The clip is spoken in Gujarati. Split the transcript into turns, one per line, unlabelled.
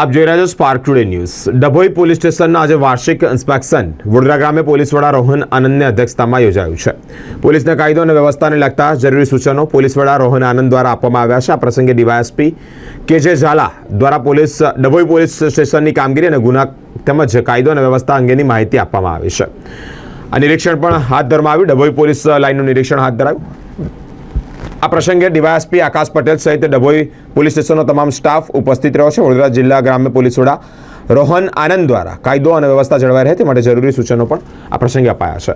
આપ જોઈ રહ્યા છો spark today news Dabhoi police સ્ટેશનના આજે વાર્ષિક ઇન્સ્પેક્શન. વડોદરા ગ્રામે પોલીસ વડા રોહન આનંદની અધ્યક્ષતામાં યોજાયું છે. પોલીસને કાયદો અને વ્યવસ્થાને લગતા જરૂરી સૂચનો પોલીસ વડા રોહન આનંદ દ્વારા આપવામાં આવ્યા છે. આ પ્રસંગે ડીવાયએસપી કે જે ઝાલા દ્વારા પોલીસ, ડભોઈ પોલીસ સ્ટેશનની કામગીરી અને ગુના તેમજ કાયદો અને વ્યવસ્થા અંગેની માહિતી આપવામાં આવી છે. આ નિરીક્ષણ પણ હાથ ધરવામાં આવ્યું. ડભોઈ પોલીસ લાઇનનું નિરીક્ષણ હાથ ધરાયું. આ પ્રસંગે ડીવાયએસપી આકાશ પટેલ સહિત ડભોઈ પોલીસ સ્ટેશનનો તમામ સ્ટાફ ઉપસ્થિત રહ્યો છે. વડોદરા જિલ્લા ગ્રામ્ય પોલીસ વડા રોહન આનંદ દ્વારા કાયદો અને વ્યવસ્થા જળવાઈ રહે તે માટે જરૂરી સૂચનો પણ આ પ્રસંગે અપાયા છે.